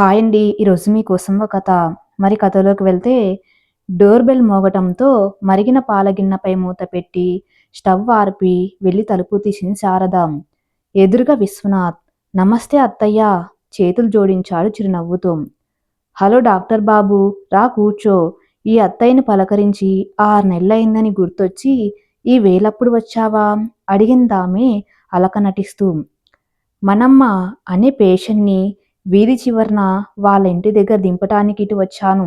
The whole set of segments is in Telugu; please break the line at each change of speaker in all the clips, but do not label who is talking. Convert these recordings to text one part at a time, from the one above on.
హాయ్ అండి. ఈరోజు మీకోసం ఒక కథ. మరి కథలోకి వెళ్తే డోర్ బెల్ మోగటంతో మరిగిన పాల గిన్నెపై మూత పెట్టి స్టవ్ ఆర్పి వెళ్ళి తలుపు తీసింది శారద. ఎదురుగా విశ్వనాథ్ నమస్తే అత్తయ్య చేతులు జోడించాడు చిరునవ్వుతో. హలో డాక్టర్ బాబు రా కూర్చో. ఈ అత్తయ్యని పలకరించి ఆరు నెలలైందని గుర్తొచ్చి ఈ వేలప్పుడు వచ్చావా? అడిగిందామే అలక నటిస్తూ. మనమ్మ అనే పేషెంట్ని వీధి చివరన వాళ్ళ ఇంటి దగ్గర దింపటానికి ఇటు వచ్చాను.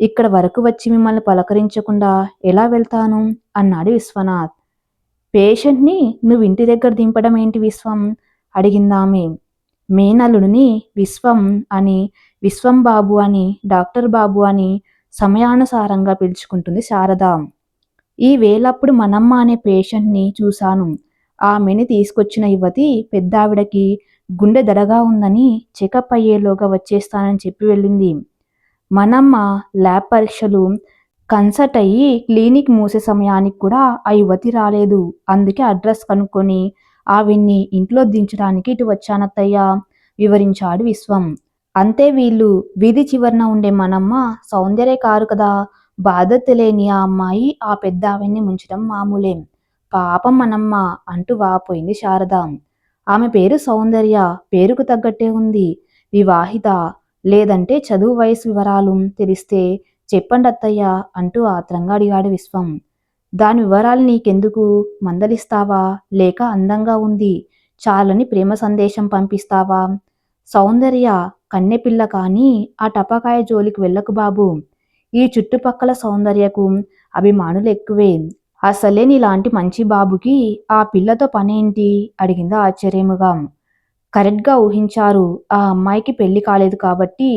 ఇక్కడ వరకు వచ్చి మిమ్మల్ని పలకరించకుండా ఎలా వెళ్తాను? అన్నాడు విశ్వనాథ్. పేషెంట్ని నువ్వు ఇంటి దగ్గర దింపడం ఏంటి విశ్వం? అడిగిందామె మేనలుడిని విశ్వం అని విశ్వం బాబు అని డాక్టర్ బాబు అని సమయానుసారంగా పిలుచుకుంటుంది శారద. ఈ వేలప్పుడు మనమ్మ అనే పేషెంట్ని చూశాను. ఆమెని తీసుకొచ్చిన యువతి పెద్దావిడకి గుండె దడగా ఉందని చెకప్ అయ్యేలోగా వచ్చేస్తానని చెప్పి వెళ్ళింది. మనమ్మ ల్యాబ్ పరీక్షలు కన్సల్ట్ అయ్యి క్లినిక్ మూసే సమయానికి కూడా ఆ యువతి రాలేదు. అందుకే అడ్రస్ కనుక్కొని ఆవిడ్ని ఇంట్లో దించడానికి ఇటు వచ్చానత్తయ్య వివరించాడు విశ్వం. అంతే వీళ్ళు. వీధి చివరన ఉండే మనమ్మ సౌందర్య కారు కదా. బాధ తెలియని ఆ అమ్మాయి ఆ పెద్ద ఆవిడ్ని ముంచడం మామూలే. పాపం మనమ్మ అంటూ వాపోయింది శారద. ఆమె పేరు సౌందర్య పేరుకు తగ్గట్టే ఉంది. వివాహిత లేదంటే చదువు వయసు వివరాలు తెలిస్తే చెప్పండి అత్తయ్య అంటూ ఆత్రంగా అడిగాడు విశ్వం. దాని వివరాలు నీకెందుకు? మందలిస్తావా? లేక అందంగా ఉంది. చాలని ప్రేమ సందేశం పంపిస్తావా? సౌందర్య కన్నెపిల్ల కానీ ఆ టపాకాయ జోలికి వెళ్ళకు బాబు. ఈ చుట్టుపక్కల సౌందర్యకు అభిమానులు ఎక్కువే. అసలే నీలాంటి మంచి బాబుకి ఆ పిల్లతో పనేంటి? అడిగింది ఆశ్చర్యముగా. కరెక్ట్గా ఊహించారు. ఆ అమ్మాయికి పెళ్ళి కాలేదు కాబట్టి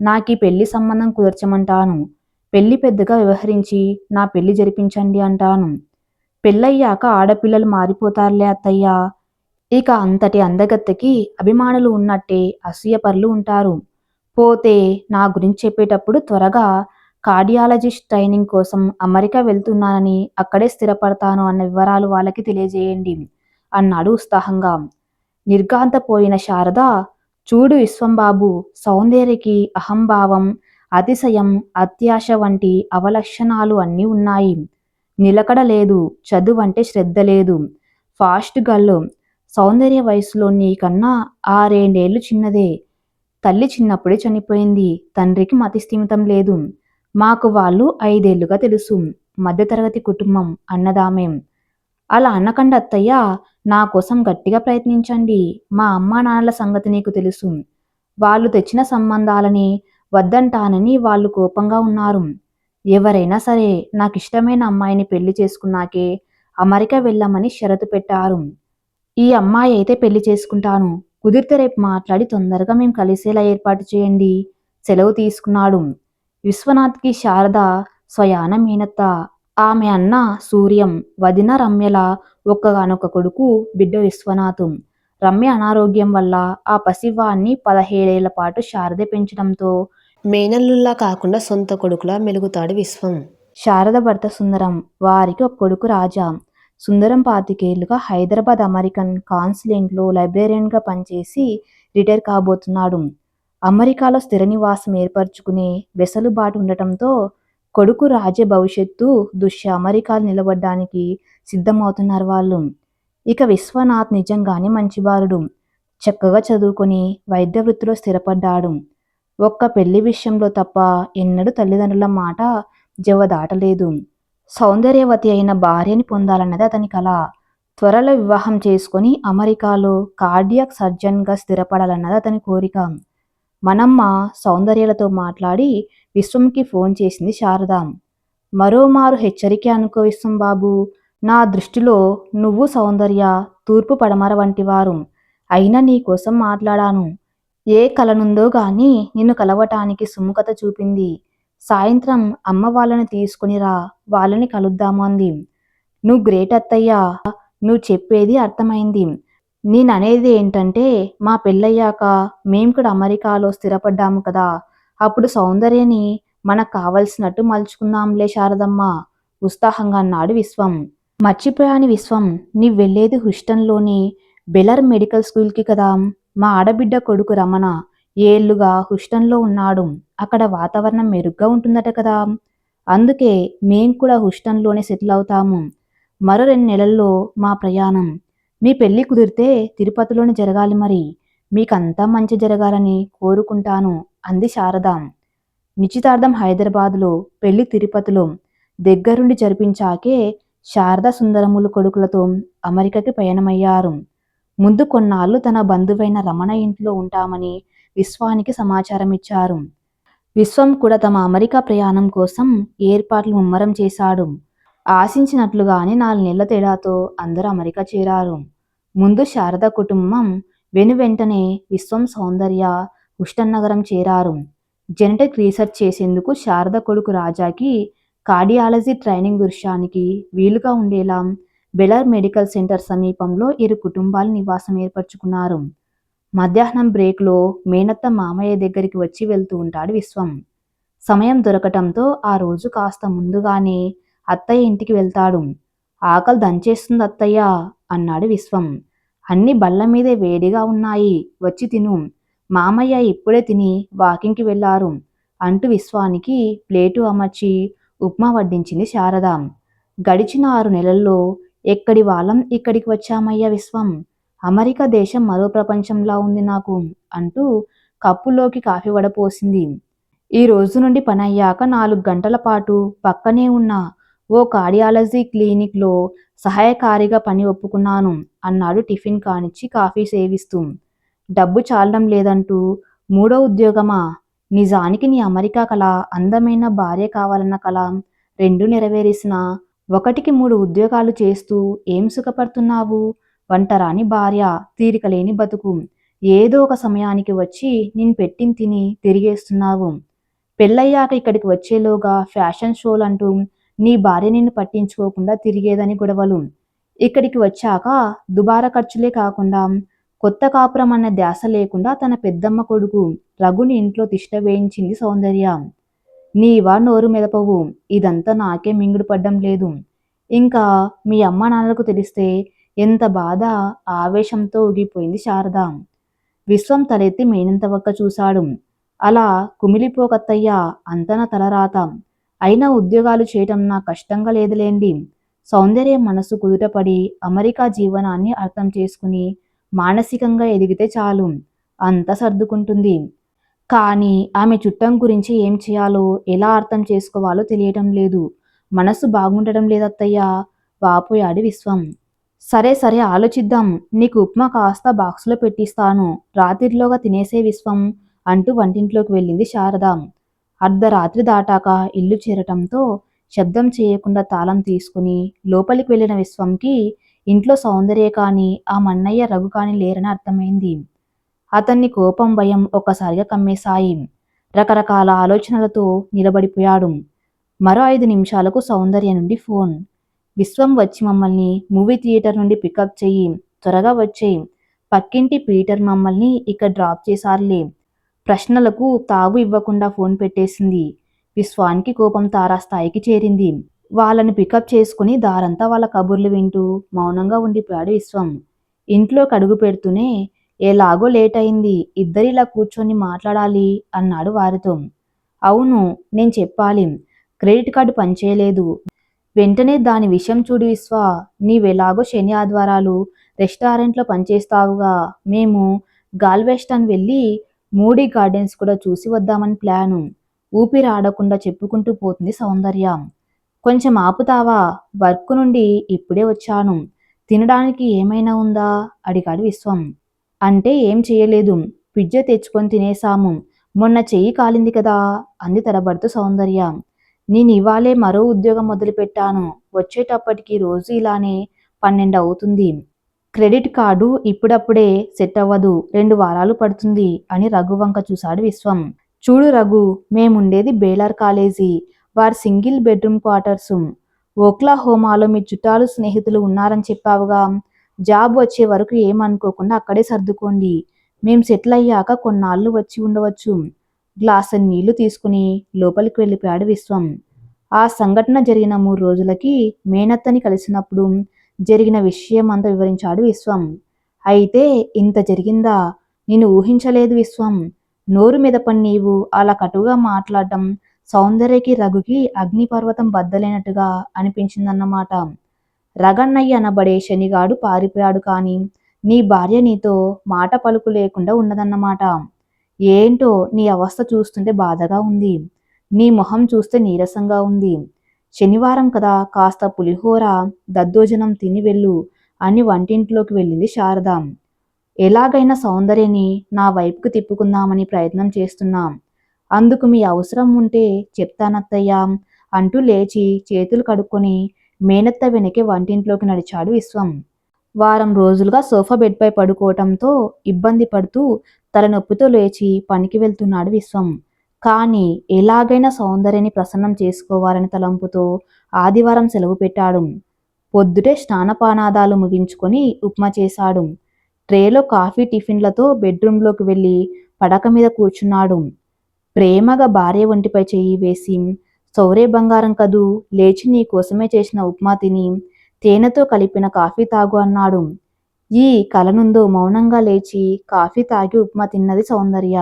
నాకు ఈ పెళ్ళి సంబంధం కుదర్చమంటాను. పెళ్ళి పెద్దగా వ్యవహరించి నా పెళ్ళి జరిపించండి అంటాను. పెళ్ళయ్యాక ఆడపిల్లలు మారిపోతారులే అత్తయ్య. ఇక అంతటి అందగత్తెకి అభిమానులు ఉన్నట్టే అసూయపరులు ఉంటారు. పోతే నా గురించి చెప్పేటప్పుడు త్వరగా కార్డియాలజిస్ట్ ట్రైనింగ్ కోసం అమెరికా వెళ్తున్నానని అక్కడే స్థిరపడతాను అన్న వివరాలు వాళ్ళకి తెలియజేయండి అన్నాడు ఉత్సాహంగా. నిర్గాంతపోయిన శారద చూడు విశ్వంబాబు సౌందర్యకి అహంభావం అతిశయం అత్యాశ వంటి అవలక్షణాలు అన్నీ ఉన్నాయి. నిలకడ లేదు చదువు అంటే శ్రద్ధ లేదు. ఫాస్ట్ గల్లు సౌందర్య వయసులో నీకన్నా ఆరేండేళ్ళు చిన్నదే. తల్లి చిన్నప్పుడే చనిపోయింది తండ్రికి మతిస్థిమితం లేదు. మాకు వాళ్ళు ఐదేళ్ళుగా తెలుసు మధ్యతరగతి కుటుంబం అన్నదామేం. అలా అన్నకండి అత్తయ్య నా కోసం గట్టిగా ప్రయత్నించండి. మా అమ్మా నాన్నల సంగతి నీకు తెలుసు. వాళ్ళు తెచ్చిన సంబంధాలని వద్దంటానని వాళ్ళు కోపంగా ఉన్నారు. ఎవరైనా సరే నాకు ఇష్టమైన అమ్మాయిని పెళ్ళి చేసుకున్నాకే అమెరికా వెళ్ళమని షరతు పెట్టారు. ఈ అమ్మాయి అయితే పెళ్ళి చేసుకుంటాను. కుదిరితే రేపు మాట్లాడి తొందరగా మేము కలిసేలా ఏర్పాటు చేయండి. సెలవు తీసుకున్నాడు. విశ్వనాథ్కి శారద స్వయాన మీనత్త ఆమె అన్న సూర్యం వదిన రమ్యల ఒక్కగానొక్క కొడుకు బిడ్డ విశ్వనాథం. రమ్య అనారోగ్యం వల్ల ఆ పసివాన్ని పదహేడేళ్ళ పాటు శారద పెంచడంతో
మేనల్లుల్లా కాకుండా సొంత కొడుకులా మెలుగుతాడు విశ్వం.
శారద భర్త సుందరం వారికి ఒక కొడుకు రాజా. సుందరం పాతికేళ్ళుగా హైదరాబాద్ అమెరికన్ కాన్సులేంట్లో లైబ్రేరియన్గా పనిచేసి రిటైర్ కాబోతున్నాడు. అమెరికాలో స్థిర నివాసం ఏర్పరచుకునే వెసలుబాటు ఉండటంతో కొడుకు రాజే భవిష్యత్తు దుష్య అమెరికాలు నిలబడ్డానికి సిద్ధమవుతున్నారు వాళ్ళు. ఇక విశ్వనాథ్ నిజంగానే మంచివారుడు. చక్కగా చదువుకొని వైద్య వృత్తిలో స్థిరపడ్డాడు. ఒక్క పెళ్ళి విషయంలో తప్ప ఎన్నడూ తల్లిదండ్రుల మాట జవదాటలేదు. సౌందర్యవతి అయిన భార్యని పొందాలన్నది అతని కళ త్వరలో వివాహం చేసుకొని అమెరికాలో కార్డియాక్ సర్జన్గా స్థిరపడాలన్నది అతని కోరిక. మనమ్మ సౌందర్యలతో మాట్లాడి విశ్వంకి ఫోన్ చేసింది శారదాం. మరోమారు హెచ్చరిక అనుకో విశ్వం బాబు నా దృష్టిలో నువ్వు సౌందర్య తూర్పు పడమర వంటి వారు. అయినా నీ కోసం మాట్లాడాను. ఏ కలనుందో గాని నిన్ను కలవటానికి సుముఖత చూపింది. సాయంత్రం అమ్మ వాళ్ళని తీసుకుని రా వాళ్ళని కలుద్దాము అంది. నువ్వు గ్రేట్ అత్తయ్యా నువ్వు చెప్పేది అర్థమైంది. నేననేది ఏంటంటే మా పెళ్ళయ్యాక మేము కూడా అమెరికాలో స్థిరపడ్డాము కదా. అప్పుడు సౌందర్యని మనకు కావలసినట్టు మలుచుకుందాంలే శారదమ్మ. ఉత్సాహంగా అన్నాడు విశ్వం. మర్చిపోయాని విశ్వం నీవు వెళ్ళేది హుస్టన్లోని బెలర్ మెడికల్ స్కూల్కి కదా. మా ఆడబిడ్డ కొడుకు రమణ ఏళ్ళుగా హుస్టన్లో ఉన్నాడు. అక్కడ వాతావరణం మెరుగ్గా ఉంటుందట కదా. అందుకే మేం కూడా హుస్టన్లోనే సెటిల్ అవుతాము. మరో రెండు నెలల్లో మా ప్రయాణం మీ పెళ్ళి కుదిరితే తిరుపతిలోనే జరగాలి మరి. మీకంతా మంచి జరగాలని కోరుకుంటాను అంది శారదాం. నిశ్చితార్థం హైదరాబాదులో పెళ్ళి తిరుపతిలో దగ్గరుండి జరిపించాకే శారద సుందరములు కొడుకులతో అమెరికకి పయనమయ్యారు. ముందు కొన్నాళ్ళు తన బంధువైన రమణ ఇంట్లో ఉంటామని విశ్వానికి సమాచారం ఇచ్చారు విశ్వం కూడా తమ అమెరికా ప్రయాణం కోసం ఏర్పాట్లు ముమ్మరం చేశాడు. ఆశించినట్లుగానే నాలుగు నెలల తేడాతో అందరూ అమెరికా చేరారు. ముందు శారద కుటుంబం వెను వెంటనే విశ్వం సౌందర్య హుస్టన్ నగరం చేరారు. జెనెటిక్ రీసెర్చ్ చేసేందుకు శారద కొడుకు రాజాకి కార్డియాలజీ ట్రైనింగ్ దృశ్యానికి వీలుగా ఉండేలా బెలర్ మెడికల్ సెంటర్ సమీపంలో ఇరు కుటుంబాలు నివాసం ఏర్పరచుకున్నారు. మధ్యాహ్నం బ్రేక్లో మేనత్త మామయ్య దగ్గరికి వచ్చి వెళ్తూ ఉంటాడు విశ్వం. సమయం దొరకటంతో ఆ రోజు కాస్త ముందుగానే అత్తయ్య ఇంటికి వెళ్తాడు. ఆకలి దంచేస్తుంది అత్తయ్య అన్నాడు విశ్వం. అన్ని బల్ల మీదే వేడిగా ఉన్నాయి. వచ్చి తిను. మామయ్య ఇప్పుడే తిని వాకింగ్కి వెళ్ళారు అంటూ విశ్వానికి ప్లేటు అమర్చి ఉప్మా వడ్డించింది శారద. గడిచిన ఆరు నెలల్లో ఎక్కడి వాళ్ళం ఇక్కడికి వచ్చామయ్యా విశ్వం? అమెరికా దేశం మరో ప్రపంచంలా ఉంది నాకు అంటూ కప్పులోకి కాఫీ వడపోసింది ఈ రోజు నుండి పని అయ్యాక నాలుగు గంటల పాటు పక్కనే ఉన్న ఓ కార్డియాలజీ క్లినిక్లో సహాయకారిగా పని ఒప్పుకున్నాను అన్నాడు టిఫిన్ కానిచ్చి కాఫీ సేవిస్తూ. డబ్బు చాలడం లేదంటూ మూడో ఉద్యోగమా? నిజానికి నీ అమెరికా కళ అందమైన భార్య కావాలన్న కళ రెండు నెరవేరేసిన ఒకటికి మూడు ఉద్యోగాలు చేస్తూ ఏం సుఖపడుతున్నావు? వంటరాని భార్య తీరికలేని బతుకు. ఏదో ఒక సమయానికి వచ్చి నేను పెట్టిన తిని తిరిగేస్తున్నావు. పెళ్ళయ్యాక ఇక్కడికి వచ్చేలోగా ఫ్యాషన్ షోలు అంటూ నీ భార్య నిన్ను పట్టించుకోకుండా తిరిగేదని గొడవలు. ఇక్కడికి వచ్చాక దుబారా ఖర్చులే కాకుండా కొత్త కాపురం అన్న ధ్యాస లేకుండా తన పెద్దమ్మ కొడుకు రఘుని ఇంట్లో తిష్ట వేయించింది సౌందర్య. నీవా నోరు మెదపవు. ఇదంతా నాకే మింగుడు పడ్డం లేదు. ఇంకా మీ అమ్మ నాన్నలకు తెలిస్తే ఎంత బాధ ఆవేశంతో ఊగిపోయింది శారద. విశ్వం తలెత్తి మేనంత వక్క చూశాడు. అలా కుమిలిపోకత్తయ్యా అంతన తలరాత. అయినా ఉద్యోగాలు చేయటం నా కష్టంగా లేదులేండి. సౌందర్య మనసు కుదుటపడి అమెరికా జీవనాన్ని అర్థం చేసుకుని మానసికంగా ఎదిగితే చాలు. అంతా సర్దుకుంటుంది. కానీ ఆమె చుట్టం గురించి ఏం చేయాలో ఎలా అర్థం చేసుకోవాలో తెలియటం లేదు. మనసు బాగుండటం లేదత్తయ్యా. వాపోయాడు విశ్వం. సరే సరే ఆలోచిద్దాం. నీకు ఉప్మా కాస్త బాక్సులో పెట్టిస్తాను. రాత్రిలోగా తినేసే విశ్వం అంటూ వంటింట్లోకి వెళ్ళింది శారద. అర్ధరాత్రి దాటాక ఇల్లు చేరటంతో శబ్దం చేయకుండా తాళం తీసుకుని లోపలికి వెళ్ళిన విశ్వంకి ఇంట్లో సౌందర్య కాని ఆ మన్నయ్య రఘు కాని లేరని అర్థమైంది. అతన్ని కోపం భయం ఒక్కసారిగా కమ్మేశాయి రకరకాల ఆలోచనలతో నిలబడిపోయాడు. మరో ఐదు నిమిషాలకు సౌందర్య నుండి ఫోన్. విశ్వం వచ్చి మమ్మల్ని మూవీ థియేటర్ నుండి పికప్ చెయ్యి త్వరగా వచ్చేయి. పక్కింటి పీటర్ మమ్మల్ని ఇక్కడ డ్రాప్ చేశారులే. ప్రశ్నలకు తావు ఇవ్వకుండా ఫోన్ పెట్టేసింది. విశ్వానికి కోపం తారాస్థాయికి చేరింది. వాళ్ళని పికప్ చేసుకుని దారంతా వాళ్ళ కబుర్లు వింటూ మౌనంగా ఉండిపోయాడు విశ్వం. ఇంట్లో కడుగు పెడుతూనే ఎలాగో లేట్ అయింది ఇద్దరిలా కూర్చొని మాట్లాడాలి అన్నాడు వారితో. అవును నేను చెప్పాలి. క్రెడిట్ కార్డు పనిచేయలేదు. వెంటనే దాని విషయం చూడు విశ్వ. నీవెలాగో శని ఆదివారాలు రెస్టారెంట్లో పనిచేస్తావుగా. మేము గాల్వెస్టన్ వెళ్ళి మూడీ గార్డెన్స్ కూడా చూసి వద్దామని ప్లాను. ఊపిరి ఆడకుండా చెప్పుకుంటూ పోతుంది సౌందర్య. కొంచెం ఆపుతావా? వర్క్ నుండి ఇప్పుడే వచ్చాను. తినడానికి ఏమైనా ఉందా? అడిగాడు విశ్వం. అంటే ఏం చేయలేదు. పిజ్జా తెచ్చుకొని తినేసాము మొన్న చెయ్యి కాలింది కదా? అంది తడబడుతూ సౌందర్య. నేను ఇవాళే మరో ఉద్యోగం మొదలుపెట్టాను. వచ్చేటప్పటికి రోజు ఇలానే పన్నెండు అవుతుంది. క్రెడిట్ కార్డు ఇప్పుడప్పుడే సెట్ అవ్వదు రెండు వారాలు పడుతుంది అని రఘు వంక చూశాడు విశ్వం. చూడు రఘు మేముండేది బేలర్ కాలేజీ వారి సింగిల్ బెడ్రూమ్ క్వార్టర్స్. ఓక్లా హోమాలో మీ చుట్టాలు స్నేహితులు ఉన్నారని చెప్పావుగా. జాబ్ వచ్చే వరకు ఏమనుకోకుండా అక్కడే సర్దుకోండి. మేం సెటిల్ అయ్యాక కొన్నాళ్ళు వచ్చి ఉండవచ్చు. గ్లాసు నీళ్ళు తీసుకుని లోపలికి వెళ్ళిపోయాడు విశ్వం. ఆ సంఘటన జరిగిన మూడు రోజులకి మేనత్తని కలిసినప్పుడు జరిగిన విషయం అంతా వివరించాడు విశ్వం. అయితే ఇంత జరిగిందా? నేను ఊహించలేదు విశ్వం. నోరు మెదపని నీవు అలా కటుగా మాట్లాడటం సౌందర్యకి రఘుకి అగ్నిపర్వతం బద్దలేనట్టుగా అనిపించిందన్నమాట. రగన్నయ్య అనబడే శనిగాడు పారిపోయాడు కానీ నీ భార్య నీతో మాట పలుకు లేకుండా ఉన్నదన్నమాట. ఏంటో నీ అవస్థ చూస్తుంటే బాధగా ఉంది. నీ మొహం చూస్తే నీరసంగా ఉంది. శనివారం కదా కాస్త పులిహోర దద్దోజనం తిని వెళ్ళు అని వంటింట్లోకి వెళ్ళింది శారద. ఎలాగైనా సౌందర్యని నా వైపుకు తిప్పుకుందామని ప్రయత్నం చేస్తున్నాం. అందుకు మీ అవసరం ఉంటే చెప్తానత్తయ్యా అంటూ లేచి చేతులు కడుక్కొని మేనత్త వెనకే వంటింట్లోకి నడిచాడు విశ్వం. వారం రోజులుగా సోఫా బెడ్పై పడుకోవటంతో ఇబ్బంది పడుతూ తలనొప్పితో లేచి పనికి వెళ్తున్నాడు విశ్వం. కానీ ఎలాగైనా సౌందర్యని ప్రసన్నం చేసుకోవాలని తలంపుతో ఆదివారం సెలవు పెట్టాడు. పొద్దుటే స్నానపానాదాలు ముగించుకొని ఉప్మా చేశాడు. ట్రేలో కాఫీ టిఫిన్లతో బెడ్రూమ్లోకి వెళ్ళి పడక మీద కూర్చున్నాడు. ప్రేమగా భార్య ఒంటిపై చెయ్యి వేసి సౌరే బంగారం కదూ లేచి నీ కోసమే చేసిన ఉప్మా తిని తేనెతో కలిపిన కాఫీ తాగు అన్నాడు. ఈ కలనుందో మౌనంగా లేచి కాఫీ తాగి ఉప్మా తిన్నది సౌందర్య.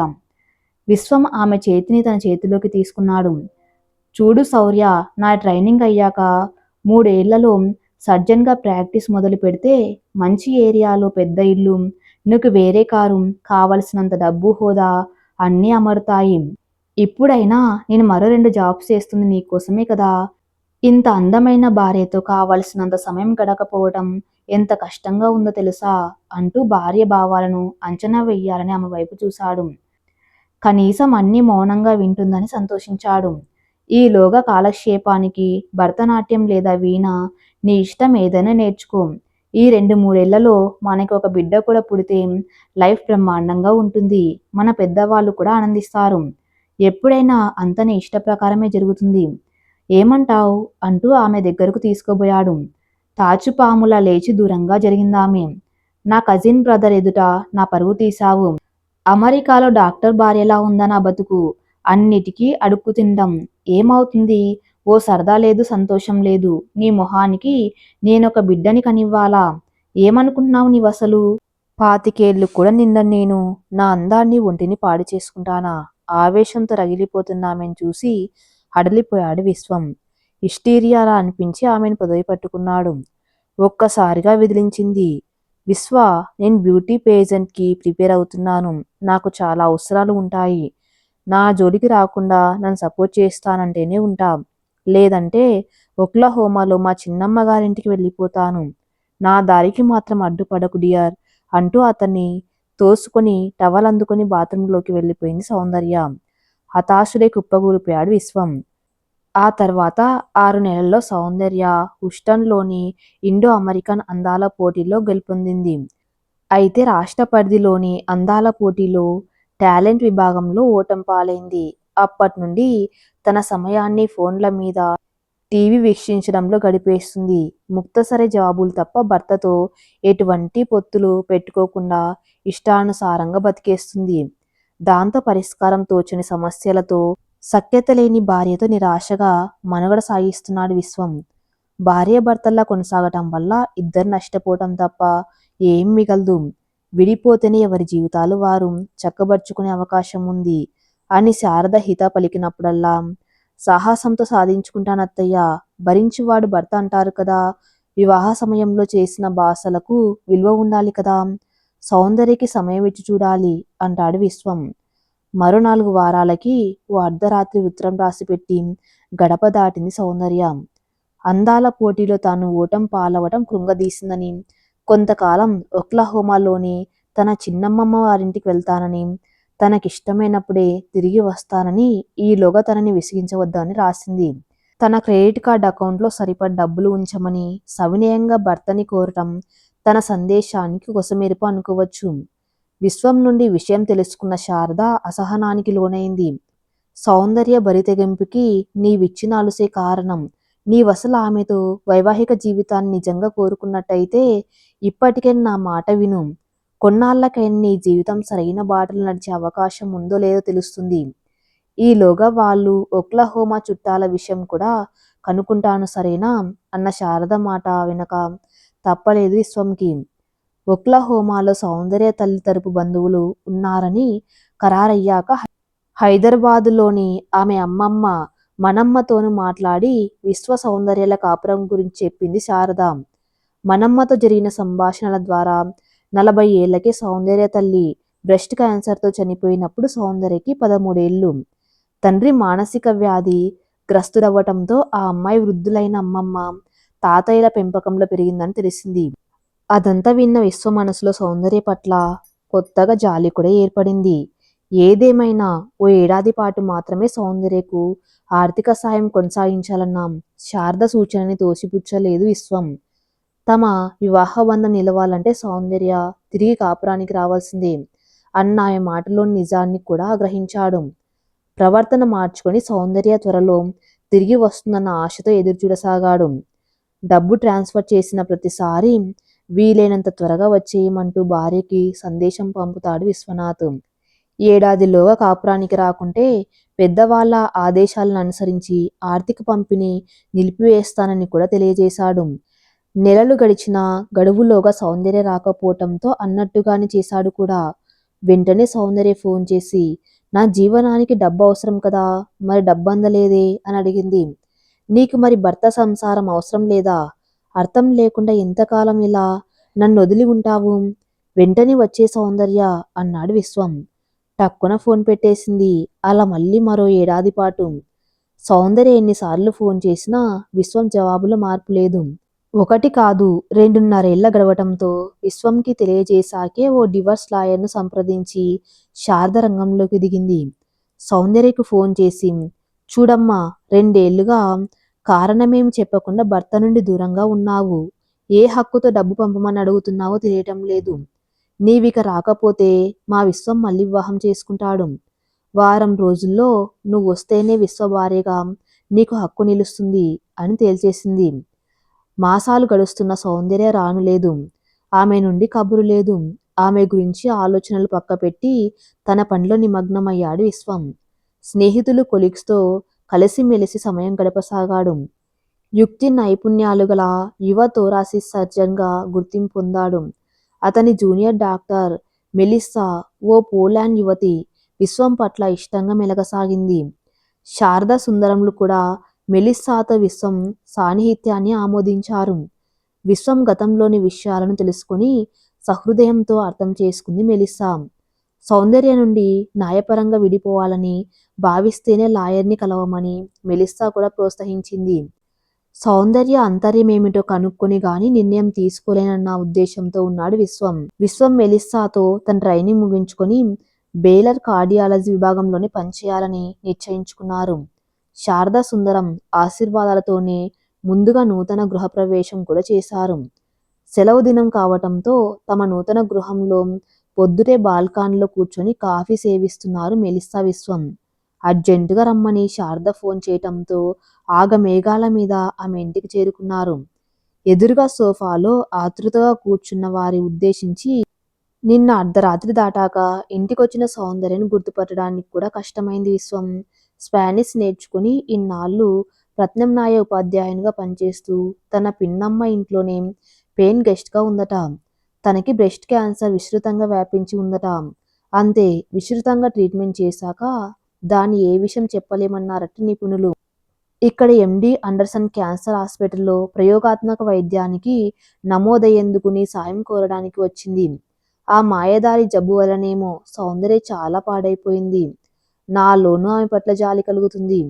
విశ్వం ఆమె చేతిని తన చేతిలోకి తీసుకున్నాడు. చూడు శౌర్య నా ట్రైనింగ్ అయ్యాక మూడేళ్ళలో సర్జన్గా ప్రాక్టీస్ మొదలు పెడితే మంచి ఏరియాలో పెద్ద ఇల్లు నీకు వేరే కారు కావలసినంత డబ్బు హోదా అన్నీ అమరుతాయి. ఇప్పుడైనా నేను మరో రెండు జాబ్స్ చేస్తుంది నీకోసమే కదా. ఇంత అందమైన భార్యతో కావలసినంత సమయం గడకపోవటం ఎంత కష్టంగా ఉందో తెలుసా? అంటూ భార్య భావాలను అంచనా వేయాలని ఆమె వైపు చూశాడు. కనీసం అన్ని మౌనంగా వింటుందని సంతోషించాడు. ఈలోగా కాలక్షేపానికి భరతనాట్యం లేదా వీణ నీ ఇష్టం ఏదైనా నేర్చుకో. ఈ రెండు మూడేళ్ళలో మనకి ఒక బిడ్డ కూడా పుడితే లైఫ్ బ్రహ్మాండంగా ఉంటుంది. మన పెద్దవాళ్ళు కూడా ఆనందిస్తారు. ఎప్పుడైనా అంతని ఇష్ట ప్రకారమే జరుగుతుంది. ఏమంటావు? అంటూ ఆమె దగ్గరకు తీసుకుపోయాడు. తాచుపాములా లేచి దూరంగా జరిగిందామె. నా కజిన్ బ్రదర్ ఎదుట నా పరువు తీశావు. అమెరికాలో డాక్టర్ భార్యలా ఉందా నా బతుకు? అన్నిటికీ అడుక్కు తిండం ఏమవుతుంది? ఓ సరదా లేదు సంతోషం లేదు. నీ మొహానికి నేనొక బిడ్డని కనివ్వాలా? ఏమనుకుంటున్నావు నీవసలు? పాతికేళ్ళు కూడా నిన్న నేను. నా అందాన్ని ఒంటిని పాడు చేసుకుంటానా? ఆవేశంతో రగిలిపోతున్నామని చూసి హడలిపోయాడు విశ్వం. హిస్టీరియాలా అనిపించి ఆమెను పొదవి పట్టుకున్నాడు. ఒక్కసారిగా విదిలించింది. విశ్వ నేను బ్యూటీ పేజెంట్కి ప్రిపేర్ అవుతున్నాను. నాకు చాలా అవసరాలు ఉంటాయి. నా జోలికి రాకుండా నన్ను సపోర్ట్ చేస్తానంటేనే ఉంటాం. లేదంటే ఒక్లహోమాలో మా చిన్నమ్మ గారింటికి వెళ్ళిపోతాను. నా దారికి మాత్రం అడ్డుపడకు డియర్ అంటూ అతన్ని తోసుకొని టవల్ అందుకొని బాత్రూంలోకి వెళ్ళిపోయింది సౌందర్య. హతాశుడే కుప్పగూలిపోయాడు విశ్వం. ఆ తర్వాత ఆరు నెలల్లో సౌందర్య హుస్టన్లోని ఇండో అమెరికన్ అందాల పోటీలో గెలుపొందింది. అయితే రాష్ట్ర పరిధిలోని అందాల పోటీలో టాలెంట్ విభాగంలో ఓటం పాలైంది. అప్పటి నుండి తన సమయాన్ని ఫోన్ల మీద టీవీ వీక్షించడంలో గడిపేస్తుంది. ముక్తసరి జవాబులు తప్ప భర్తతో ఎటువంటి పొత్తులు పెట్టుకోకుండా ఇష్టానుసారంగా బతికేస్తుంది. దాంతో పరిష్కారం తోచని సమస్యలతో సఖ్యత లేని భార్యతో నిరాశగా మనుగడ సాగిస్తున్నాడు విశ్వం. భార్య భర్తల్లా కొనసాగటం వల్ల ఇద్దరు నష్టపోవటం తప్ప ఏం మిగలదు? విడిపోతేనే ఎవరి జీవితాలు వారు? చక్కబరుచుకునే అవకాశం ఉంది. అని శారద హిత పలికినప్పుడల్లా సాహసంతో సాధించుకుంటానత్తయ్య భరించువాడు భర్త అంటారు కదా వివాహ సమయంలో చేసిన బాసలకు విలువ ఉండాలి కదా సౌందర్యకి సమయం ఇచ్చి చూడాలి అంటాడు విశ్వం. మరో నాలుగు వారాలకి ఓ అర్ధరాత్రి ఉత్తరం రాసిపెట్టి గడప దాటింది సౌందర్య. అందాల పోటీలో తాను ఓటం పాలవటం కృంగదీసిందని కొంతకాలం ఒక్లహోమాలోని తన చిన్నమ్మమ్మ వారింటికి వెళ్తానని తనకిష్టమైనప్పుడే తిరిగి వస్తానని ఈలోగా తనని విసిగించవద్దని రాసింది. తన క్రెడిట్ కార్డ్ అకౌంట్లో సరిపడ డబ్బులు ఉంచమని సవినయంగా భర్తని కోరటం తన సందేశానికి కొసమెరుపు అనుకోవచ్చు. విశ్వం నుండి విషయం తెలుసుకున్న శారద అసహనానికి లోనైంది. సౌందర్య బరితెగింపుకి నీవిచ్చిన అలుసే కారణం నీవసలు ఆమెతో వైవాహిక జీవితాన్ని నిజంగా కోరుకున్నట్టయితే ఇప్పటికే నా మాట విను. కొన్నాళ్ళకైనా నీ జీవితం సరైన బాటలు నడిచే అవకాశం ఉందో లేదో తెలుస్తుంది. ఈలోగా వాళ్ళు ఒక్లహోమా చుట్టాల విషయం కూడా కనుక్కుంటాను సరేనా? అన్న శారద మాట వెనక తప్పలేదు విశ్వంకి. ఒక్లహోమాలో సౌందర్య తల్లి తరపు బంధువులు ఉన్నారని ఖరారయ్యాక హైదరాబాదులోని ఆమె అమ్మమ్మ మనమ్మతోనూ మాట్లాడి విశ్వ సౌందర్యాల కాపురం గురించి చెప్పింది శారద. మనమ్మతో జరిగిన సంభాషణల ద్వారా నలభై ఏళ్ళకే సౌందర్య తల్లి బ్రెస్ట్ క్యాన్సర్తో చనిపోయినప్పుడు సౌందర్యకి పదమూడేళ్ళు. తండ్రి మానసిక వ్యాధి గ్రస్తుడవ్వటంతో ఆ అమ్మాయి వృద్ధులైన అమ్మమ్మ తాతయ్యల పెంపకంలో పెరిగిందని తెలిసింది. అదంతా విన్న విశ్వ మనసులో సౌందర్య పట్ల కొత్తగా జాలి కూడా ఏర్పడింది. ఏదేమైనా ఓ ఏడాది పాటు మాత్రమే సౌందర్యకు ఆర్థిక సాయం కొనసాగించాలన్న. శారద సూచనని తోసిపుచ్చలేదు విశ్వం. తమ వివాహ బంధం నిలవాలంటే సౌందర్య తిరిగి కాపురానికి రావాల్సిందే. అన్న ఆమె మాటలోని నిజాన్ని కూడా గ్రహించాడు. ప్రవర్తన మార్చుకొని సౌందర్య త్వరలో తిరిగి వస్తుందన్న ఆశతో ఎదురుచూడసాగాడు. డబ్బు ట్రాన్స్ఫర్ చేసిన ప్రతిసారి వీలైనంత త్వరగా వచ్చేయమంటూ భార్యకి సందేశం పంపుతాడు విశ్వనాథ్. ఏడాదిలోగా కాపురానికి రాకుంటే పెద్దవాళ్ళ ఆదేశాలను అనుసరించి ఆర్థిక పంపిణీ నిలిపివేస్తానని కూడా తెలియజేశాడు. నెలలు గడిచినా గడువులోగా సౌందర్య రాకపోవటంతో అన్నట్టుగానే చేశాడు కూడా. వెంటనే సౌందర్య ఫోన్ చేసి నా జీవనానికి డబ్బు అవసరం కదా మరి డబ్బు అందలేదే? అని అడిగింది. నీకు మరి భర్త సంసారం అవసరం లేదా? అర్థం లేకుండా ఎంతకాలం ఇలా నన్ను వదిలి ఉంటావు? వెంటనే వచ్చే సౌందర్య అన్నాడు విశ్వం. టక్కున ఫోన్ పెట్టేసింది. అలా మళ్ళీ మరో ఏడాది పాటు. సౌందర్య ఎన్నిసార్లు ఫోన్ చేసినా విశ్వం జవాబులో మార్పు లేదు. ఒకటి కాదు రెండున్నరేళ్ళ గడవటంతో విశ్వంకి తెలియజేశాకే ఓ డివర్స్ లాయర్ను సంప్రదించి శారద రంగంలోకి దిగింది. సౌందర్యకు ఫోన్ చేసి చూడమ్మా రెండేళ్ళుగా కారణమేమి చెప్పకుండా భర్త నుండి దూరంగా ఉన్నావు. ఏ హక్కుతో డబ్బు పంపమని అడుగుతున్నావో తెలియటం లేదు. నీవిక రాకపోతే మా విశ్వం మళ్ళీ వివాహం చేసుకుంటాడు. వారం రోజుల్లో నువ్వు వస్తేనే విశ్వ భార్యగా నీకు హక్కు నిలుస్తుంది అని తేల్చేసింది. మాసాలు గడుస్తున్న సౌందర్య రానులేదు ఆమె నుండి కబురు లేదు. ఆమె గురించి ఆలోచనలు పక్కపెట్టి తన పనిలో నిమగ్నమయ్యాడు విశ్వం. స్నేహితులు కొలిక్స్తో కలిసిమెలిసి సమయం గడపసాగాడు. యుక్తి నైపుణ్యాలు గల యువ తోరాసి సర్జన్గా గుర్తింపు పొందాడు. అతని జూనియర్ డాక్టర్ మెలిస్సా ఓ పోలాండ్ యువతి విశ్వం పట్ల ఇష్టంగా మెలగసాగింది. శారదా సుందరములు కూడా మెలిస్సాతో విశ్వం సాన్నిహిత్యాన్ని ఆమోదించారు. విశ్వం గతంలోని విషయాలను తెలుసుకొని సహృదయంతో అర్థం చేసుకుంది మెలిస్సా. సౌందర్య నుండి న్యాయపరంగా విడిపోవాలని భావిస్తేనే లాయర్ని కలవమని మెలిస్సా కూడా ప్రోత్సహించింది. సౌందర్య అంతర్యమేమిటో కనుక్కొని గాని నిర్ణయం తీసుకోలేనన్న ఉద్దేశంతో ఉన్నాడు విశ్వం. విశ్వం మెలిస్సాతో తన ట్రైనింగ్ ముగించుకొని బేలర్ కార్డియాలజీ విభాగంలోనే పనిచేయాలని నిశ్చయించుకున్నారు. శారదా సుందరం ఆశీర్వాదాలతోనే ముందుగా నూతన గృహప్రవేశం కూడా చేశారు. సెలవు దినం కావటంతో తమ నూతన గృహంలో పొద్దుటే బాల్కాన్లో కూర్చొని కాఫీ సేవిస్తున్నారు మెలిస్సా విశ్వం. అర్జెంటుగా రమ్మని శారద ఫోన్ చేయటంతో ఆగమేఘాల మీద ఆమె ఇంటికి చేరుకున్నారు. ఎదురుగా సోఫాలో ఆతృతగా కూర్చున్న వారి ఉద్దేశించి నిన్న అర్ధరాత్రి దాటాక ఇంటికొచ్చిన సౌందర్యను గుర్తుపట్టడానికి కూడా కష్టమైంది విశ్వం. స్పానిష్ నేర్చుకుని ఇన్నాళ్ళు ప్రత్యామ్నాయ ఉపాధ్యాయునిగా పనిచేస్తూ తన పిన్నమ్మ ఇంట్లోనే పెయిన్ గెస్ట్గా ఉందట. తనకి బ్రెస్ట్ క్యాన్సర్ విస్తృతంగా వ్యాపించి ఉందట. అంతే విస్తృతంగా ట్రీట్మెంట్ చేశాక దాని ఏ విషయం చెప్పలేమన్నారట నిపుణులు. ఇక్కడ ఎండి అండర్సన్ క్యాన్సర్ హాస్పిటల్లో ప్రయోగాత్మక వైద్యానికి నమోదయ్యేందుకు నీ సాయం కోరడానికి వచ్చింది. ఆ మాయదారి జబ్బు వలనేమో సౌందర్య చాలా పాడైపోయింది. నాలోనూ ఆమె పట్ల జాలి కలుగుతుంది.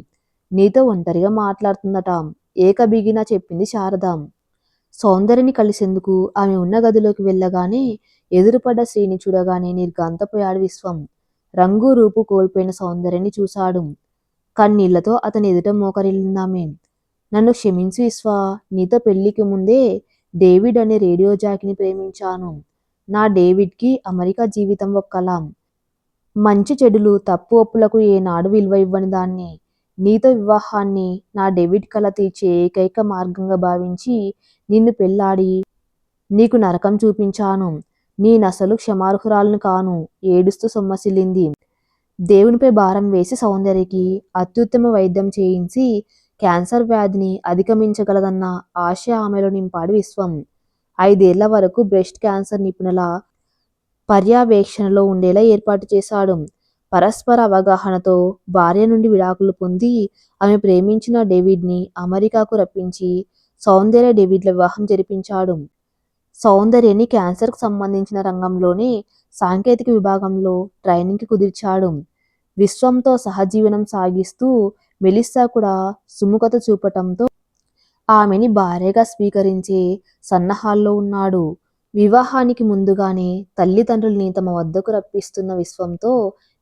నీతో ఒంటరిగా మాట్లాడుతుందట. ఏకబిగినా చెప్పింది శారదాం. సౌందర్యని కలిసేందుకు ఆమె ఉన్న గదిలోకి వెళ్ళగానే ఎదురుపడ్డ శ్రీని చూడగానే నిర్గాంతపోయాడు విశ్వం. రంగు రూపు కోల్పోయిన సౌందర్యని చూశాడు. కన్నీళ్ళతో అతని ఎదుట మోకరిల్లిందామె నన్ను క్షమించు విశ్వా నీతో పెళ్ళికి ముందే డేవిడ్ అనే రేడియో జాకిని ప్రేమించాను. నా డేవిడ్కి అమెరికా జీవితం ఒక కళ మంచి చెడులు తప్పు ఒప్పులకు ఏనాడు విలువ ఇవ్వని దాన్ని. నీతో వివాహాన్ని నా డేవిడ్ కళ తీర్చే ఏకైక మార్గంగా భావించి నిన్ను పెళ్ళాడి నీకు నరకం చూపించాను. నేనసలు క్షమార్హురాలను కాను ఏడుస్తూ సొమ్మసిల్లింది. దేవునిపై భారం వేసి సౌందర్యకి అత్యుత్తమ వైద్యం చేయించి క్యాన్సర్ వ్యాధిని అధిగమించగలదన్న ఆశ ఆమెలో నింపాడు విశ్వం. ఐదేళ్ళ వరకు బ్రెస్ట్ క్యాన్సర్ నిపుణుల పర్యవేక్షణలో ఉండేలా ఏర్పాటు చేశాడు. పరస్పర అవగాహనతో భార్య నుండి విడాకులు పొంది ఆమె ప్రేమించిన డేవిడ్ని అమెరికాకు రప్పించి సౌందర్య డేవిడ్ల వివాహం జరిపించాడు. సౌందర్యని క్యాన్సర్కు సంబంధించిన రంగంలోనే సాంకేతిక విభాగంలో ట్రైనింగ్కి కుదిర్చాడు. విశ్వంతో సహజీవనం సాగిస్తూ మెలిస్సా కూడా సుముఖత చూపటంతో ఆమెని భార్యగా స్వీకరించే సన్నాహాల్లో ఉన్నాడు. వివాహానికి ముందుగానే తల్లిదండ్రుల్ని తమ వద్దకు రప్పిస్తున్న విశ్వంతో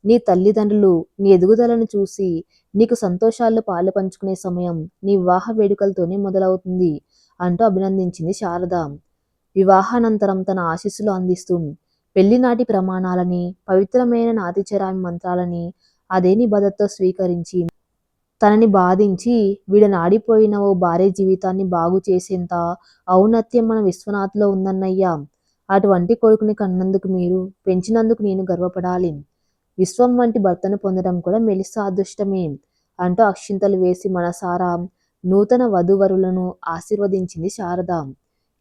నీ తల్లిదండ్రులు నీ ఎదుగుదలను చూసి నీకు సంతోషాల్లో పాలు పంచుకునే సమయం నీ వివాహ వేడుకలతోనే మొదలవుతుంది అంటూ అభినందించింది శారద. వివాహానంతరం తన ఆశీస్సులు అందిస్తూ పెళ్ళినాటి ప్రమాణాలని పవిత్రమైన నాతిచరామి మంత్రాలని అదే నిబద్ధతతో స్వీకరించి తనని బాధించి వీడనాడిపోయిన ఓ భార్య జీవితాన్ని బాగు చేసేంత ఔన్నత్యం మన విశ్వనాథ్లో ఉందన్నయ్యా. అటువంటి కొడుకుని కన్నందుకు మీరు పెంచినందుకు నేను గర్వపడాలి. విశ్వం వంటి భర్తను పొందడం కూడా మెలిసా అదృష్టమే అంటూ అక్షింతలు వేసి మనసారా నూతన వధూవరులను ఆశీర్వదించింది శారద.